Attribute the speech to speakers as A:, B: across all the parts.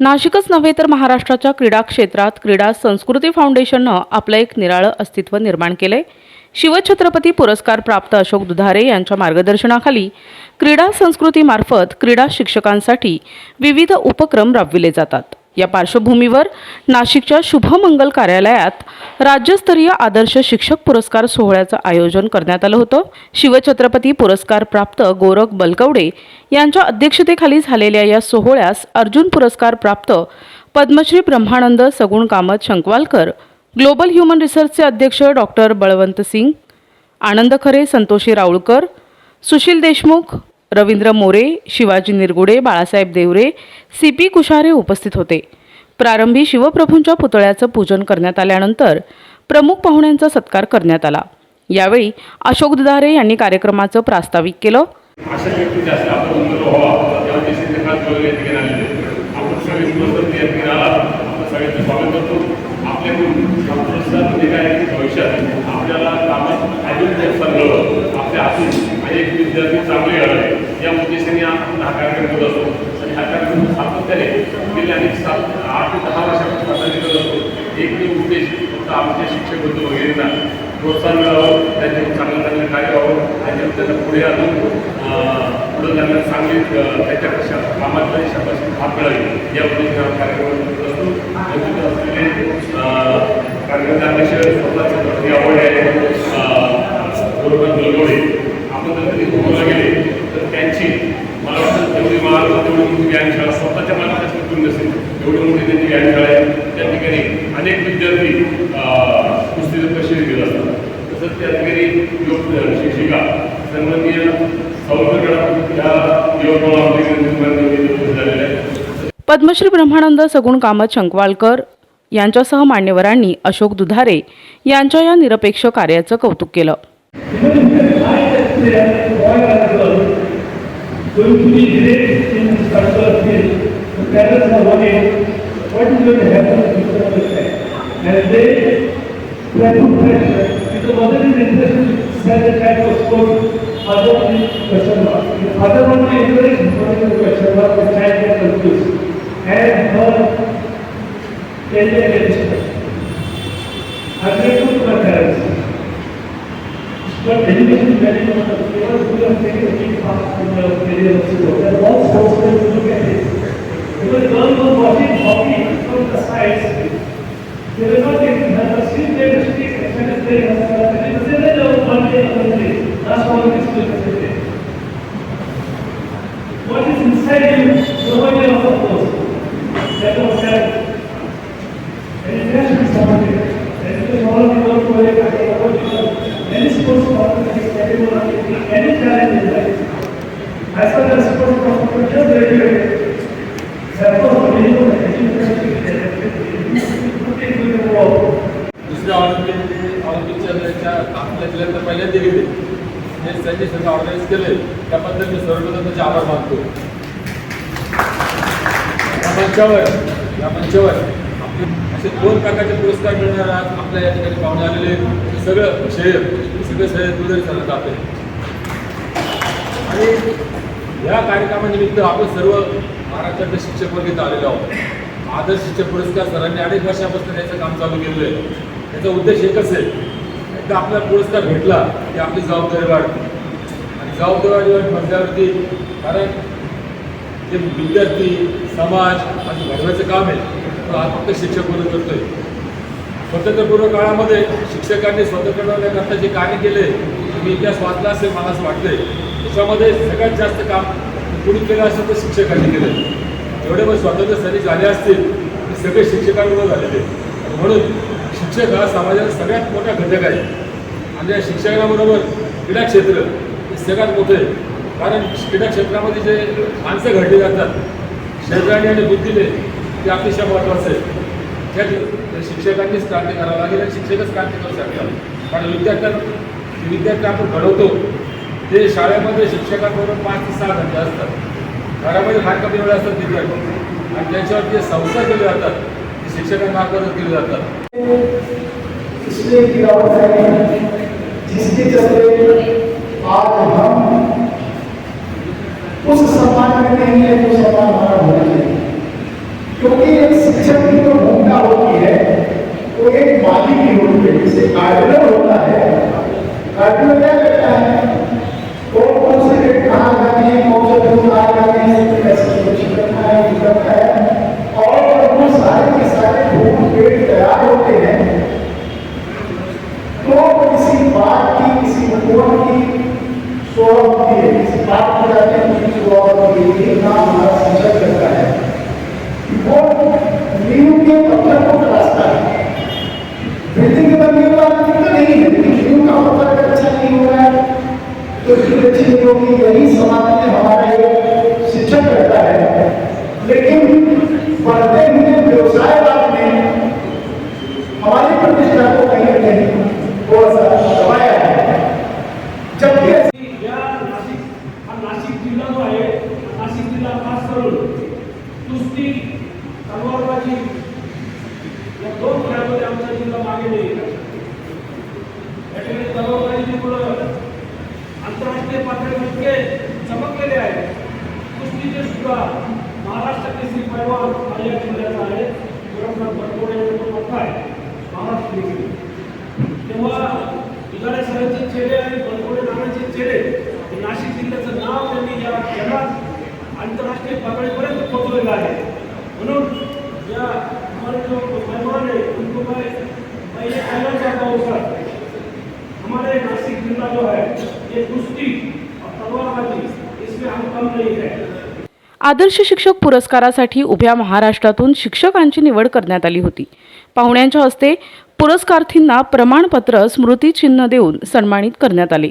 A: नाशिकच नव्हे तर महाराष्ट्राच्या क्रीडा क्षेत्रात क्रीडा संस्कृती फाउंडेशननं आपलं एक निराळं अस्तित्व निर्माण केलंय. शिवछत्रपती पुरस्कार प्राप्त अशोक दुधारे यांच्या मार्गदर्शनाखाली क्रीडा संस्कृतीमार्फत क्रीडा शिक्षकांसाठी विविध उपक्रम राबविले जातात. या पार्श्वभूमीवर नाशिकच्या शुभमंगल कार्यालयात राज्यस्तरीय आदर्श शिक्षक पुरस्कार सोहळ्याचं आयोजन करण्यात आलं होतं. शिवछत्रपती पुरस्कार प्राप्त गोरख बलकवडे यांच्या अध्यक्षतेखाली झालेल्या या सोहळ्यास अर्जुन पुरस्कार प्राप्त पद्मश्री ब्रह्मानंद सगुण कामत शंकवालकर ग्लोबल ह्युमन रिसर्चचे अध्यक्ष doctor Balwant Singh Anand Khare Santoshi Raulkar Sushil Deshmukh Ravindra More Shivaji Nirgude Balasaheb Deore C P Kushare उपस्थित होते. प्रारंभी शिवप्रभूंच्या पुतळ्याचं पूजन करण्यात आल्यानंतर प्रमुख पाहुण्यांचा सत्कार करण्यात आला. यावेळी अशोक दुधारे यांनी कार्यक्रमाचं प्रास्ताविक केलं.
B: आपल्याला कामात अजून आपल्या हातून अनेक विद्यार्थी चांगले घडावे या उद्देशाने आपण हा कार्यक्रम करत असतो. आणि हा कार्यक्रम सातत्याने गेले अनेक सात आठ ते दहा वर्षापासून साजरे करत असतो. एकमेव उद्देश फक्त आमच्या शिक्षक बंधू वगैरेंना प्रोत्साहन मिळावं त्यांच्याकडून चांगलं चांगलं कार्य व्हावं आणि त्यांना पुढे अजून अं, पुढे त्यांना चांगली अं, त्यांच्यापेक्षा कामात शाबासकी भाग मिळावी या उद्देशाने हा कार्यक्रम करत असतो. आणि तिथे असलेले अं, कार्यक्रम अध्यक्ष स्वतःची आवड आहे. बरोबर बिलगोडे आपण जर कधी गोवाला गेले तर त्यांची मला वाटतं तेवढी महाराष्ट्रात तेवढी मोठी व्यायामशाळा स्वतःच्या मालकाची कुटुंब नसेल. एवढी मोठी त्यांची व्यायामशाळा आहे. त्या ठिकाणी अनेक विद्यार्थी कुस्तीचं प्रशिक्षण घेत असतात. तसंच त्या ठिकाणी योग शिक्षिका सन्माननीय सौरगड ह्या योग झालेल्या आहेत.
A: पद्मश्री ब्रह्मानंद सगुण कामत शंकवालकर यांच्यासह मान्यवरांनी अशोक दुधारे यांच्या या निरपेक्ष कार्याचं कौतुक केलं.
C: going to be great in this particular field. The parents are worried, what is going to happen in the future? And they try to pressure, if the mother is interested in the a type of sport, father is question mark. If other one is encourage, father is question mark, the child gets confused. And her career gets disturbed. I'm grateful to my parents. But education is very important. All sports
D: हे organise केले त्याबद्दल मी सर्वप्रथम त्याचे आभार मानतो. या मंचावर या मंचावर आपले असे दोन प्रकारचे पुरस्कार मिळणार आज आपल्या या ठिकाणी पाहुणे आलेले सगळं शहर सगळं शहर तुझं चालत आपले आणि या कार्यक्रमानिमित्त आपण सर्व महाराष्ट्रातले शिक्षक वर्ग इथं आलेलो आहोत. आदर्श शिक्षक पुरस्कार सरांनी अनेक वर्षापासून याचं काम चालू केलेलं आहे. याचा उद्देश एकच आहे. एकदा आपला पुरस्कार भेटला की आपली जबाबदारी वाढते. आणि जबाबदारी म्हटल्यावरती कारण जे विद्यार्थी समाज आणि घडवायचं काम आहे. तो आज फक्त शिक्षक म्हणून करतोय. स्वतंत्रपूर्व काळामध्ये शिक्षकांनी स्वतंत्र करण्याकरता जे कार्य केले मी इतिहास वाचला असेल मला असं वाटतंय. त्याच्यामध्ये सगळ्यात जास्त काम कुणी केलं असेल तर शिक्षकांनी केलं. जेवढे पण स्वातंत्र्य सरी झाले असतील ते सगळे शिक्षकांमुळे झालेले आहेत. म्हणून शिक्षक हा समाजाचा सगळ्यात मोठा घटक आहे. आणि या शिक्षकांबरोबर क्रीडा क्षेत्र सगळ्यात मोठं आहे कारण क्रीडा क्षेत्रामध्ये जे माणसं घडली जातात शरीराने आणि बुद्धीने ते अतिशय महत्त्वाचं आहे. त्या शिक्षकांनीच क्रांती करावं लागेल आणि शिक्षकच क्रांती करू शकतात. कारण विद्यार्थ्यांना विद्यार्थी आपण घडवतो ते शाळेमध्ये शिक्षकांबरोबर पाच ते सहा घंटे असतात. घरामध्ये फार कमी वेळ असतात विद्यार्थी. आणि त्यांच्यावर जे संस्कार केले जातात ते शिक्षकांमार्फतच केले जातात.
C: इसलिए गिरावट साहब जिसके चलते तालुका महाराष्ट्र केसरी पैलवान हा जिल्ह्याचा आहे विक्रमनाथ बडकोडे यांचा पत्ता आहे. महाराष्ट्र केसरी. तेव्हा बिलाडे सरांचे चेहरे आणि बडकोडे नानाचे चेहरे नाशिक जिल्ह्याचं नाव त्यांनी या जगात आंतरराष्ट्रीय पातळीपर्यंत पोहोचलेलं आहे. म्हणून या
E: आदर्श शिक्षक पुरस्कारासाठी उभ्या महाराष्ट्रातून शिक्षकांची निवड करण्यात आली होती. पाहुण्यांच्या हस्ते पुरस्कार्थींना प्रमाणपत्र स्मृतिचिन्ह देऊन सन्मानित करण्यात आले.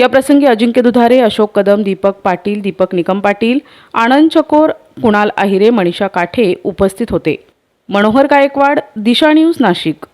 E: याप्रसंगी अजिंक्य दुधारे अशोक कदम दीपक पाटील दीपक निकम पाटील आनंद चकोर कुणाल आहिरे मनीषा काठे उपस्थित होते. मनोहर गायकवाड दिशा न्यूज नाशिक.